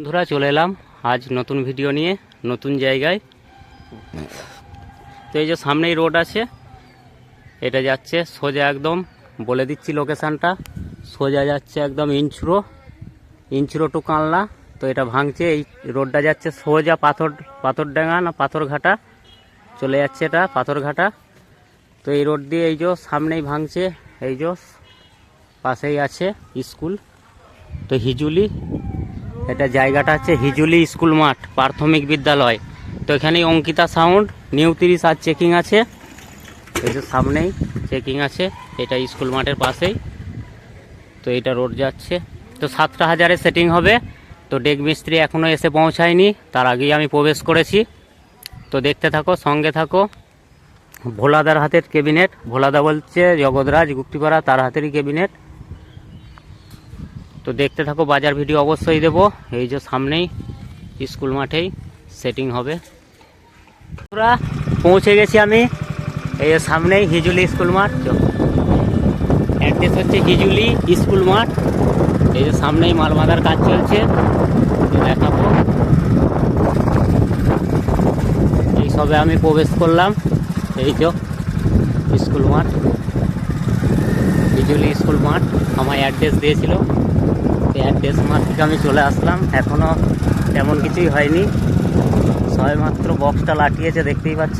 বন্ধুরা, চলে এলাম আজ নতুন ভিডিও নিয়ে, নতুন জায়গায়। তো এই যে সামনেই রোড আছে, এটা যাচ্ছে সোজা একদম, বলে দিচ্ছি লোকেশানটা সোজা যাচ্ছে একদম ইঞ্চুরো ইঞ্চুরো টু কানলা তো এটা ভাঙছে, এই রোডটা যাচ্ছে সোজা পাথর, পাথরডাঙ্গা না পাথরঘাটা, চলে যাচ্ছে এটা পাথরঘাটা। তো এই রোড দিয়ে এই যে সামনেই ভাঙছে, এই যে পাশেই আছে স্কুল, তো হিজুলি। এটা জায়গাটা হচ্ছে হিজুলি স্কুল মাঠ, প্রাথমিক বিদ্যালয়। তো এখানেই অঙ্কিতা সাউন্ড, নিউ তিরিশ আর চেকিং আছে। এই সামনেই চেকিং আছে, এটা স্কুল মাঠের পাশেই। তো এটা রোড যাচ্ছে। তো সাতটা হাজারে সেটিং হবে। তো ডেক মিস্ত্রি এখনও এসে পৌঁছায়নি, তার আগেই আমি প্রবেশ করেছি। তো দেখতে থাকো, সঙ্গে থাকো। ভোলাদার হাতের ক্যাবিনেট, ভোলাদা বলছে জগৎরাজ গুপ্তিপাড়া, তার হাতেরই ক্যাবিনেট। তো দেখতে থাকো, বাজার ভিডিও অবশ্যই দেবো। এই যে সামনেই স্কুল মাঠেই সেটিং হবে। পুরা পৌঁছে গেছি আমি। এই যে সামনেই হিজুলি স্কুল মাঠ। অ্যাড্রেস হচ্ছে হিজুলি স্কুল মাঠ। এই যে সামনেই মাল বাঁধার কাজ চলছে। দেখাবো। এই সবে আমি প্রবেশ করলাম। এই যে স্কুল মাঠ। হিজুলি স্কুল মাঠ আমার অ্যাড্রেস দিয়েছিল। অ্যাড্রেস মাঠ থেকে আমি চলে আসলাম। এখনও তেমন কিছুই হয়নি। সবে মাত্র বক্সটা লাটিয়েছে দেখতেই পাচ্ছ।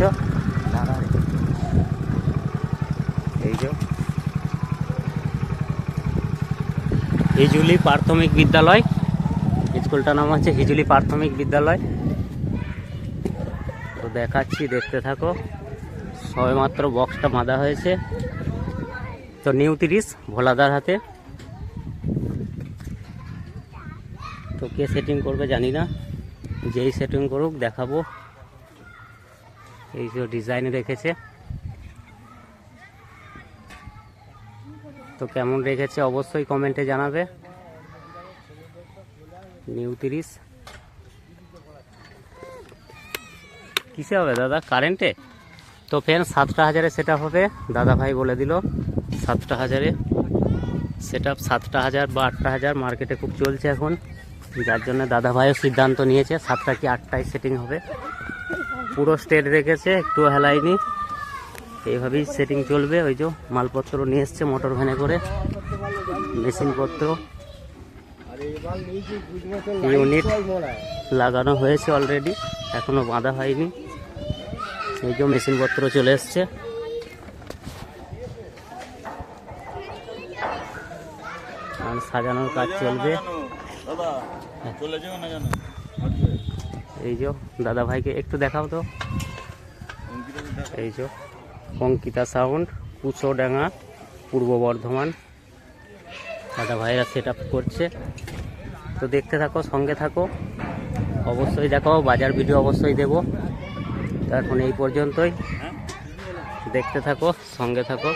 এই যে। হিজুলি প্রাথমিক বিদ্যালয়। স্কুলটার নাম হচ্ছে হিজুলি প্রাথমিক বিদ্যালয়। তো দেখাচ্ছি, দেখতে থাকো। সবেমাত্র বক্সটা বাঁধা হয়েছে। তো নিউ তিরিশ, ভোলাদার হাতে। তো কে সেটিং করবে জানি না। যেই সেটিং করুক, দেখাবো। এই যে ডিজাইন রেখেছে। তো কেমন রেখেছে অবশ্যই কমেন্টে জানাবে। নিউ তিরিশ। কিসে হবে দাদা? কারেন্টে তো ফ্যান সাতটা হাজারে সেটা হবে। দাদা ভাই বলে দিল, সাতটা হাজারে। সেট আপ সাতটা হাজার বা আটটা হাজার। মার্কেটে খুব চলছে এখন। যার জন্য দাদা ভাইও সিদ্ধান্ত নিয়েছে, সাতটা কি আটটায় সেটিং হবে। পুরো স্টেট রেখেছে একটু হেলায়নি। এইভাবেই সেটিং চলবে। ওই যে মালপত্র নিয়ে এসছে মোটর ভ্যানে করে। মেশিনপত্র ইউনিট লাগানো হয়েছে অলরেডি এখনও বাঁধা হয়নি। এই যে মেশিনপত্র চলে এসছে। আর সাজানোর কাজ চলবে। এই যে দাদা ভাইকে একটু দেখাও তো। এই যে অঙ্কিতা সাউন্ড কুচোডাঙ্গা পূর্ব বর্ধমান। দাদা ভাইরা সেট আপ করছে। তো দেখতে থাকো সঙ্গে থাকো। অবশ্যই দেখো বাজার ভিডিও অবশ্যই দেবো। তো এখন এই পর্যন্তই। দেখতে থাকো সঙ্গে থাকো।